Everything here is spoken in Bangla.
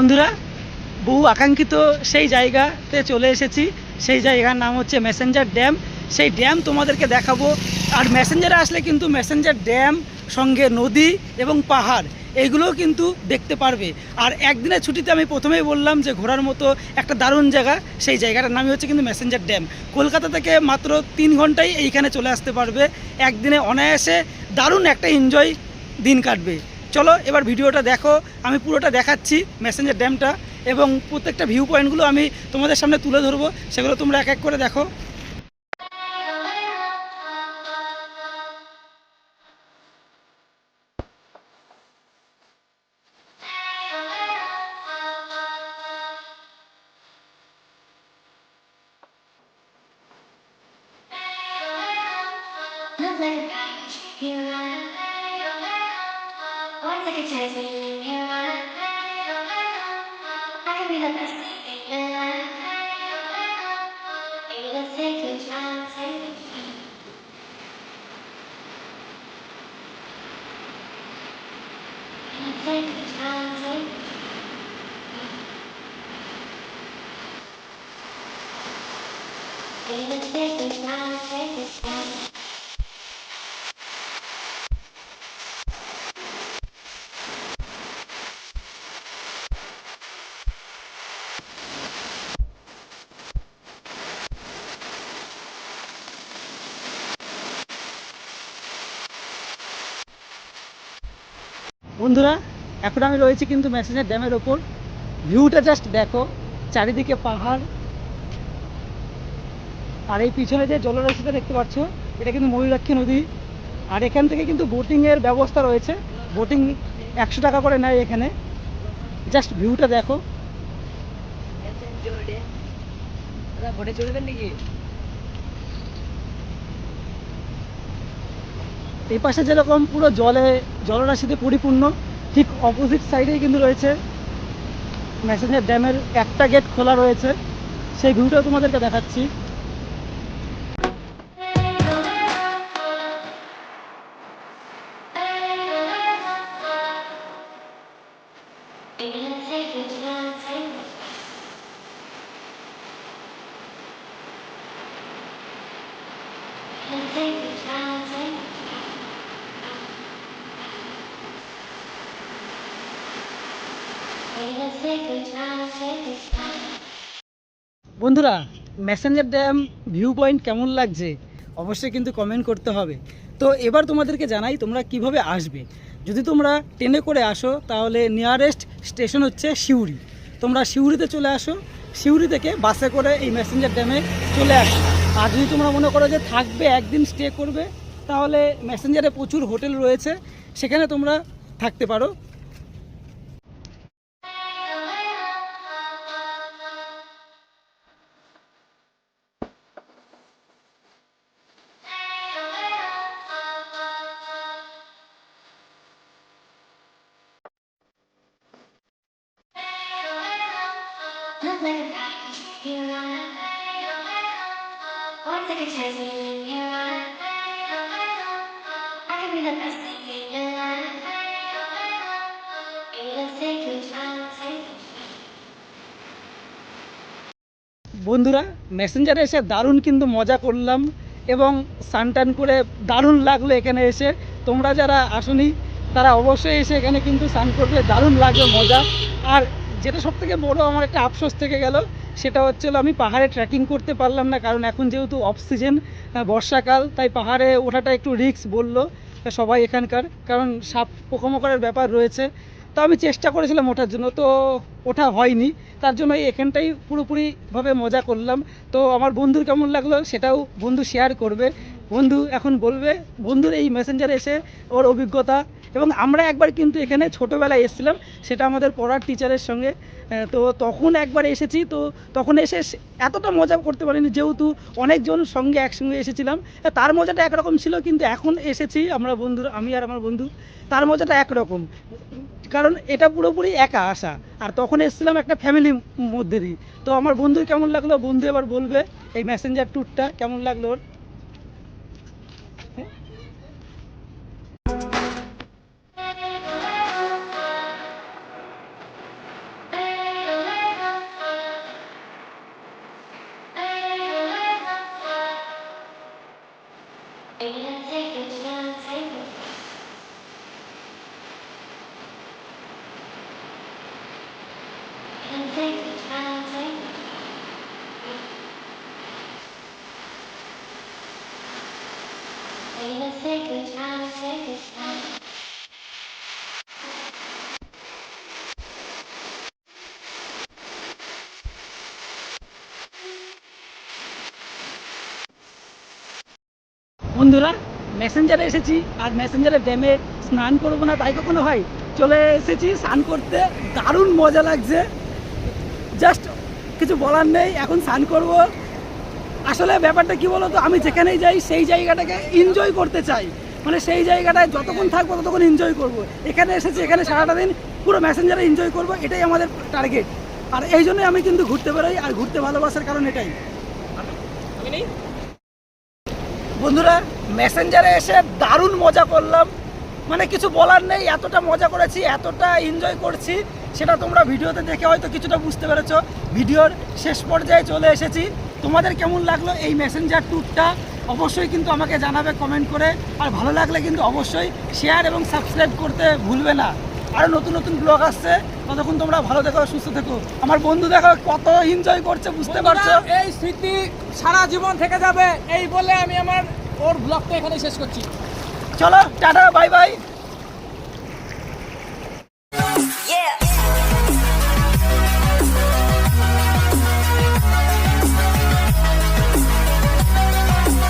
বন্ধুরা, বহু আকাঙ্ক্ষিত সেই জায়গাতে চলে এসেছি। সেই জায়গার নাম হচ্ছে মেসেঞ্জার ড্যাম সেই ড্যাম তোমাদেরকে দেখাবো। আর মেসেঞ্জারে আসলে কিন্তু মেসেঞ্জার ড্যাম সঙ্গে নদী এবং পাহাড়, এইগুলোও কিন্তু দেখতে পারবে। আর একদিনের ছুটিতে আমি প্রথমেই বললাম যে ঘোরার মতো একটা দারুণ জায়গা, সেই জায়গাটার নামই হচ্ছে কিন্তু মেসেঞ্জার ড্যাম কলকাতা থেকে মাত্র তিন ঘন্টায় এইখানে চলে আসতে পারবে। একদিনে অনায়াসে দারুণ একটা এনজয় দিন কাটবে। চলো, এবার ভিডিওটা দেখো। আমি পুরোটা দেখাচ্ছি মেসেঞ্জার ড্যামটা এবং প্রত্যেকটা ভিউ পয়েন্টগুলো আমি তোমাদের সামনে তুলে ধরবো, সেগুলো তোমরা এক এক করে দেখো। like you Jasmine. I can be the best thing in life. Maybe gonna take a chance. Take the time, take the time. Take the time, take the time. বন্ধুরা, এখন আমি রয়েছি কিন্তু মেসেঞ্জার ড্যামের ওপর। ভিউটা জাস্ট দেখো, চারিদিকে পাহাড়। আর এই পিছনে যে জলরাশিটা দেখতে পাচ্ছ, এটা কিন্তু ময়ূরাক্ষী নদী। আর এখান থেকে কিন্তু বোটিংয়ের ব্যবস্থা রয়েছে। বোটিং একশো টাকা করে নেয় এখানে। জাস্ট ভিউটা দেখো। এই পাশে যেরকম পুরো জলে জলরাশিতে পরিপূর্ণ, ঠিক অপোজিট সাইডেই কিন্তু রয়েছে ম্যাসেঞ্জার ড্যামের একটা গেট খোলা রয়েছে। সেই ভিউটা তোমাদেরকে দেখাচ্ছি। বন্ধুরা মেসেঞ্জার ড্যাম ভিউ পয়েন্ট কেমন লাগছে? অবশ্যই কিন্তু কমেন্ট করতে হবে। তো এবার তোমাদেরকে জানাই তোমরা কীভাবে আসবে। যদি তোমরা ট্রেনে করে আসো, তাহলে নিয়ারেস্ট স্টেশন হচ্ছে সিউড়ি। তোমরা সিউড়িতে চলে আসো। সিউড়ি থেকে বাসে করে এই মেসেঞ্জার ড্যামে চলে আসো। আর যদি তোমরা মনে করো যে থাকবে, একদিন স্টে করবে, তাহলে মেসেঞ্জারে প্রচুর হোটেল রয়েছে। সেখানে তোমরা থাকতে পারো। বন্ধুরা মেসেঞ্জারে এসে দারুণ কিন্তু মজা করলাম এবং সানটান করে দারুণ লাগল এখানে এসে। তোমরা যারা আসনি, তারা অবশ্যই এসে এখানে কিন্তু স্নান করবে। দারুণ লাগবে মজা। আর যেটা সব থেকে বড় আমার একটা আফসোস থেকে গেল, সেটা হচ্ছিল আমি পাহাড়ে ট্রেকিং করতে পারলাম না, কারণ এখন যেহেতু অফ সিজন বর্ষাকাল, তাই পাহাড়ে ওঠাটা একটু রিস্ক বলল সবাই এখানকার, কারণ সাপ পোকামাকড়ের ব্যাপার রয়েছে। তো আমি চেষ্টা করেছিলাম ওঠার জন্য, তো ওঠা হয়নি। তার জন্য এখানটাই পুরোপুরিভাবে মজা করলাম। তো আমার বন্ধুর কেমন লাগল সেটাও বন্ধু শেয়ার করবে। বন্ধু এখন বলবে, বন্ধুর এই মেসেঞ্জারে এসে ওর অভিজ্ঞতা এবং আমরা একবার কিন্তু এখানে ছোটোবেলায় এসেছিলাম, সেটা আমাদের পড়ার টিচারের সঙ্গে তো তখন একবার এসেছি, তো তখন এসে এতটা মজা করতে পারিনি, যেহেতু অনেকজন সঙ্গে একসঙ্গে এসেছিলাম। তার মজাটা একরকম ছিল, কিন্তু এখন এসেছি আমরা বন্ধুরা, আমি আর আমার বন্ধু, তার মজাটা একরকম। কারণ এটা পুরোপুরি একা আসা। আর তখন এসেছিলাম একটা ফ্যামিলির মধ্যে দিয়ে। তো আমার বন্ধু কেমন লাগল? বন্ধু এবার বলবে, এই মেসেঞ্জার ট্যুরটা কেমন লাগল ওর? বন্ধুরা মেসেঞ্জারে এসেছি। আর মেসেঞ্জারে ড্যামে স্নান করব না, তাই কখনো হয়? চলে এসেছি, স্নান করতে। দারুণ মজা লাগছে। জাস্ট কিছু বলার নেই, এখন স্নান করব। আসলে ব্যাপারটা কি বলতো? আমি যেখানেই যাই, সেই জায়গাটাকে এনজয় করতে চাই। মানে সেই জায়গাটায় যতক্ষণ থাকব, ততক্ষণ এনজয় করব। এখানে এসেছি, এখানে সারাটা দিন পুরো মেসেঞ্জারে এনজয় করব, এটাই আমাদের টার্গেট আর এই জন্যই আমি কিন্তু ঘুরতে বেরোই আর ঘুরতে ভালোবাসার কারণ এটাই। বন্ধুরা মেসেঞ্জারে এসে দারুণ মজা করলাম। মানে কিছু বলার নেই, এতটা মজা করেছি, এতটা এনজয় করছি, সেটা তোমরা ভিডিওতে দেখে হয়তো কিছুটা বুঝতে পেরেছ। ভিডিওর শেষ পর্যায়ে চলে এসেছি। তোমাদের কেমন লাগল এই মেসেঞ্জার ট্যুরটা অবশ্যই কিন্তু আমাকে জানাবে কমেন্ট করে। আর ভালো লাগলে কিন্তু অবশ্যই শেয়ার এবং সাবস্ক্রাইব করতে ভুলবে না। আরও নতুন নতুন ব্লগ আসছে ততক্ষণ তোমরা ভালো দেখো সুস্থ থেকো। আমার বন্ধু দেখো কত এনজয় করছে বুঝতে পারছ? এই স্মৃতি সারা জীবন থেকে যাবে এই বলে আমি আমার ওর ব্লগটা এখানে শেষ করছি। চলো টাটা বাই বাই